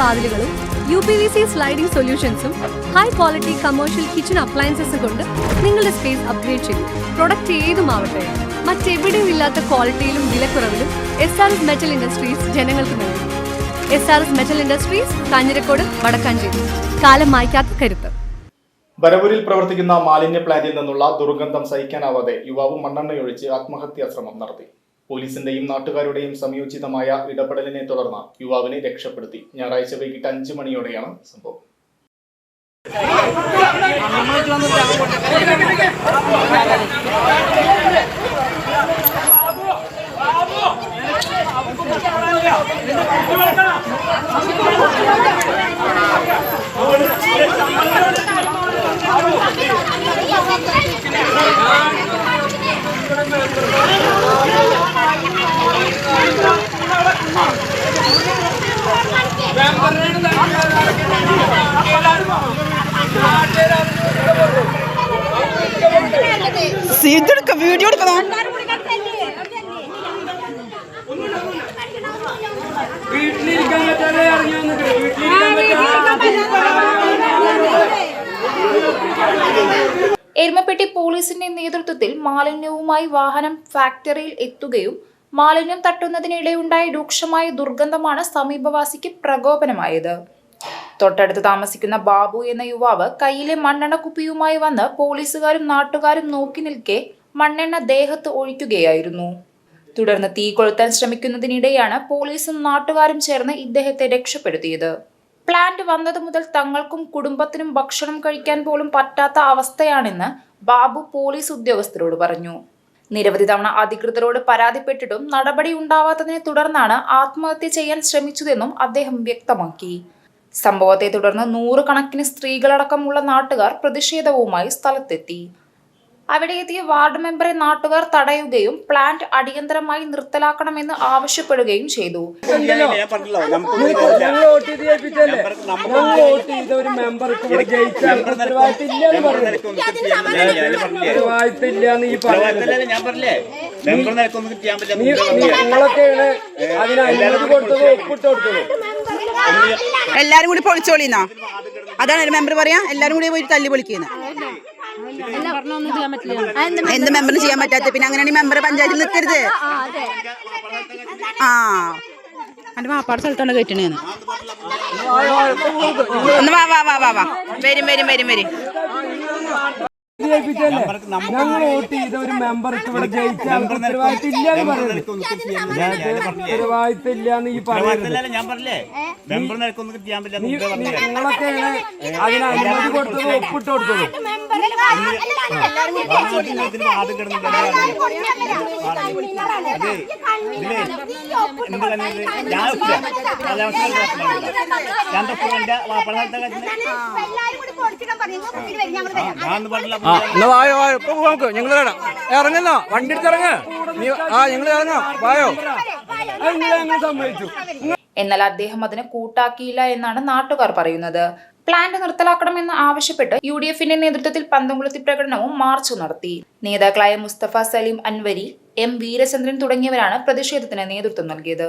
വാതിലുകളും U P V C sliding സൊല്യൂഷൻസും high quality commercial kitchen അപ്ലയൻസസും കൊണ്ട് നിങ്ങളുടെ സ്പേസ് അപ്ഗ്രേഡ് ചെയ്യും പ്രൊഡക്റ്റ് ഏതുമാവട്ടെ മറ്റെവിടെയും ഇല്ലാത്ത ക്വാളിറ്റിയിലും വിലക്കുറവിലും S R S metal industries ജനങ്ങൾക്ക് നൽകും. S R S metal industries Kanjirakode Vadakkanchery. കാലം മായ്ക്കാത്ത കരുത്ത്. ബരവൂരിൽ പ്രവർത്തിക്കുന്ന മാലിന്യ പ്ലാന്റിൽ നിന്നുള്ള ദുർഗന്ധം സഹിക്കാനാവാതെ യുവാവ് മണ്ണെണ്ണയൊഴിച്ച് ആത്മഹത്യാ ശ്രമം നടത്തി. പോലീസിന്റെയും നാട്ടുകാരുടെയും സംയോജിതമായ ഇടപെടലിനെ തുടർന്ന് യുവാവിനെ രക്ഷപ്പെടുത്തി. ഞായറാഴ്ച വൈകിട്ട് അഞ്ചു മണിയോടെയാണ് സംഭവം. ഇതെടുക്ക വീഡിയോ എടുക്കണം എരുമപ്പെട്ടി പോലീസിന്റെ നേതൃത്വത്തിൽ മാലിന്യവുമായി വാഹനം ഫാക്ടറിയിൽ എത്തുകയും മാലിന്യം തട്ടുന്നതിനിടെയുണ്ടായ രൂക്ഷമായ ദുർഗന്ധമാണ് സമീപവാസിക്ക് പ്രകോപനമായത്. തൊട്ടടുത്ത് താമസിക്കുന്ന ബാബു എന്ന യുവാവ് കയ്യിലെ മണ്ണെണ്ണ കുപ്പിയുമായി വന്ന് പോലീസുകാരും നാട്ടുകാരും നോക്കി നിൽക്കെ മണ്ണെണ്ണ ദേഹത്ത് ഒഴിക്കുകയായിരുന്നു. തുടർന്ന് തീ കൊളുത്താൻ ശ്രമിക്കുന്നതിനിടെയാണ് പോലീസും നാട്ടുകാരും ചേർന്ന് ഇദ്ദേഹത്തെ രക്ഷപ്പെടുത്തിയത്. പ്ലാന്റ് വന്നത് മുതൽ തങ്ങൾക്കും കുടുംബത്തിനും ഭക്ഷണം കഴിക്കാൻ പോലും പറ്റാത്ത അവസ്ഥയാണെന്ന് ബാബു പോലീസ് ഉദ്യോഗസ്ഥരോട് പറഞ്ഞു. നിരവധി തവണ അധികൃതരോട് പരാതിപ്പെട്ടിട്ടും നടപടി ഉണ്ടാവാത്തതിനെ തുടർന്നാണ് ആത്മഹത്യ ചെയ്യാൻ ശ്രമിച്ചതെന്നും അദ്ദേഹം വ്യക്തമാക്കി. സംഭവത്തെ തുടർന്ന് നൂറുകണക്കിന് സ്ത്രീകളടക്കമുള്ള നാട്ടുകാർ പ്രതിഷേധവുമായി സ്ഥലത്തെത്തി. അവിടെ എത്തിയ വാർഡ് മെമ്പറെ നാട്ടുകാർ തടയുകയും പ്ലാന്റ് അടിയന്തരമായി നിർത്തലാക്കണമെന്ന് ആവശ്യപ്പെടുകയും ചെയ്തു. നിങ്ങളൊക്കെയാണ് അതിന് അനുമതി കൊടുത്തത് ഒപ്പിട്ട് കൊടുത്തത്. എല്ലാരും കൂടി പൊളിച്ചോളിന്നാ? അതാണ് ഒരു മെമ്പർ പറയാ എല്ലാരും കൂടി പോയി തല്ലി പൊളിക്കുന്നത് എന്ത് മെമ്പറിന് ചെയ്യാൻ പറ്റാത്ത? പിന്നെ അങ്ങനെയാണ് മെമ്പർ പഞ്ചായത്തിൽ നിൽക്കരുത് ആ എന്റെ വാപ്പാട് സ്ഥലത്താണ് കയറ്റണേന്ന് ഒന്ന് വാ വാ വാ വാ വാ. വരും വരും വരും വരും. ഞങ്ങൾ വോട്ട് ചെയ്ത ഒരു മെമ്പർക്ക് ഇവിടെ ജയിച്ചാൽ ഉത്തരവാദിത്തം ഇല്ലാന്ന് പറയുന്നത് ഉത്തരവാദിത്തം ഇല്ലാന്ന് ഈ പറയുന്നത് ഞാൻ പറഞ്ഞില്ലേ മെമ്പർ നിലക്കൊന്നും ചെയ്യാൻ പറ്റില്ല നീ- നീ- നിങ്ങളൊക്കെയാണ് അതിന് അനുമതി കൊടുത്തത് ഒപ്പിട്ട് കൊടുത്തത് ഞാൻ ഒപ്പില്ല. എന്നാ വായോ വായോ. ഇപ്പൊ പോവാം നമുക്ക്. ഞങ്ങൾ ഇറങ്ങുന്ന? വണ്ടി എടുത്ത് നീ ആ ഞങ്ങൾ വായോ. എന്നാൽ അദ്ദേഹം അതിന് കൂട്ടാക്കിയില്ല എന്നാണ് നാട്ടുകാർ പറയുന്നത്. പ്ലാന്റ് നിർത്തലാക്കണമെന്ന് ആവശ്യപ്പെട്ട് യു ഡി എഫിന്റെ നേതൃത്വത്തിൽ പന്തംകുളത്തി പ്രകടനവും മാർച്ച് നടത്തി. നേതാക്കളായ മുസ്തഫ സലീം അൻവരി എം വീരചന്ദ്രൻ തുടങ്ങിയവരാണ് പ്രതിഷേധത്തിന് നേതൃത്വം നൽകിയത്.